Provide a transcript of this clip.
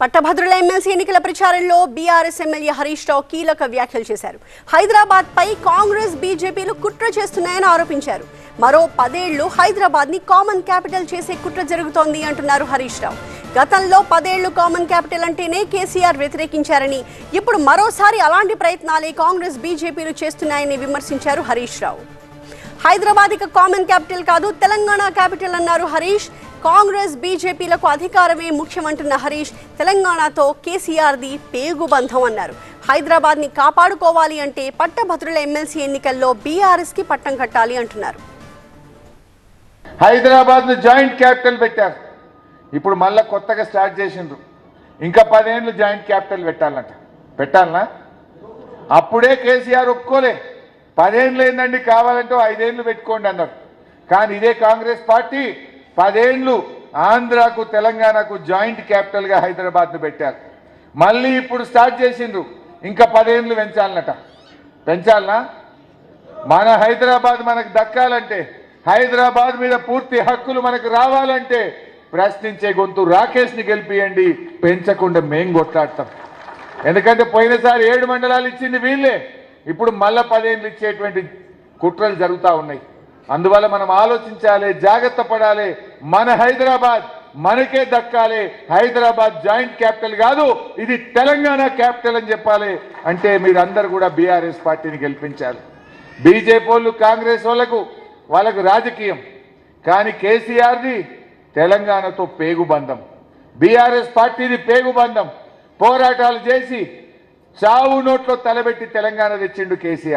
పట్టభద్రుల ఎమ్మెల్సీ ఎన్నికల ప్రచారంలో బీఆర్ఎస్ ఎమ్మెల్యే హరీష్ రావు కీలక వ్యాఖ్యలు చేశారు. హైదరాబాద్ పై కాంగ్రెస్ బీజేపీలు కుట్ర చేస్తున్నాయని ఆరోపించారు. మరో పదేళ్ళు హైదరాబాద్ని కామన్ క్యాపిటల్ చేసే కుట్ర జరుగుతోంది అంటున్నారు హరీష్ రావు. గతంలో పదేళ్ళు కామన్ క్యాపిటల్ అంటేనే కేసీఆర్ వ్యతిరేకించారని ఇప్పుడు మరోసారి అలాంటి ప్రయత్నాలే కాంగ్రెస్ బీజేపీలు చేస్తున్నాయని విమర్శించారు హరీష్ రావు. హైదరాబాద్ ఇక కామన్ క్యాపిటల్ కాదు తెలంగాణ క్యాపిటల్ అన్నారు హరీష్. కాంగ్రెస్ బీజేపీలకు అధికారమే ముఖ్యమంటున్న హరీష్ తెలంగాణతో కేసీఆర్ది పేగుబంధం అన్నారు. హైదరాబాద్ని కాపాడుకోవాలి అంటే పట్టభద్రుల ఎమ్మెల్సీ ఎన్నికల్లో బీఆర్ఎస్కి పట్టం కట్టాలి అంటున్నారు. హైదరాబాద్ జాయింట్ క్యాపిటల్ పెట్టారు. ఇప్పుడు మళ్ళా కొత్తగా స్టార్ట్ చేసిండ్రు. ఇంకా పదేళ్ళు జాయింట్ క్యాపిటల్ పెట్టాలంట. పెట్టాలనా? అప్పుడే కేసీఆర్ ఒప్పుకోలే. పదేళ్ళు ఏందండి కావాలంటే ఐదేళ్ళు పెట్టుకోండి అన్నారు. కానీ ఇదే కాంగ్రెస్ పార్టీ పదేళ్ళు ఆంధ్రాకు తెలంగాణకు జాయింట్ క్యాపిటల్గా హైదరాబాద్ను పెట్టారు. మళ్ళీ ఇప్పుడు స్టార్ట్ చేసిండ్రు. ఇంకా పదేండ్లు పెంచాలన్నట. పెంచాలనా? మన హైదరాబాద్ మనకు దక్కాలంటే హైదరాబాద్ మీద పూర్తి హక్కులు మనకు రావాలంటే ప్రశ్నించే గొంతు రాకేష్ని గెలిపియండి. పెంచకుండా మేం కొట్లాడతాం. ఎందుకంటే పోయినసారి ఏడు మండలాలు ఇచ్చింది వీళ్ళే. ఇప్పుడు మళ్ళా పదేళ్ళు ఇచ్చేటువంటి కుట్రలు జరుగుతూ ఉన్నాయి. అందువల్ల మనం ఆలోచించాలి జాగ్రత్త పడాలి. మన హైదరాబాద్ మనకే దక్కాలి. హైదరాబాద్ జాయింట్ క్యాపిటల్ కాదు ఇది తెలంగాణ క్యాపిటల్ అని చెప్పాలి. అంటే మీరందరూ కూడా బీఆర్ఎస్ పార్టీని గెలిపించాలి బీజేపీ వాళ్ళు కాంగ్రెస్ వాళ్ళకు వాళ్ళకు రాజకీయం. కానీ కేసీఆర్ది తెలంగాణతో పేగుబంధం. బీఆర్ఎస్ పార్టీది పేగుబంధం. పోరాటాలు చేసి చావు నోట్లో తలబెట్టి తెలంగాణ తెచ్చిండు కేసీఆర్.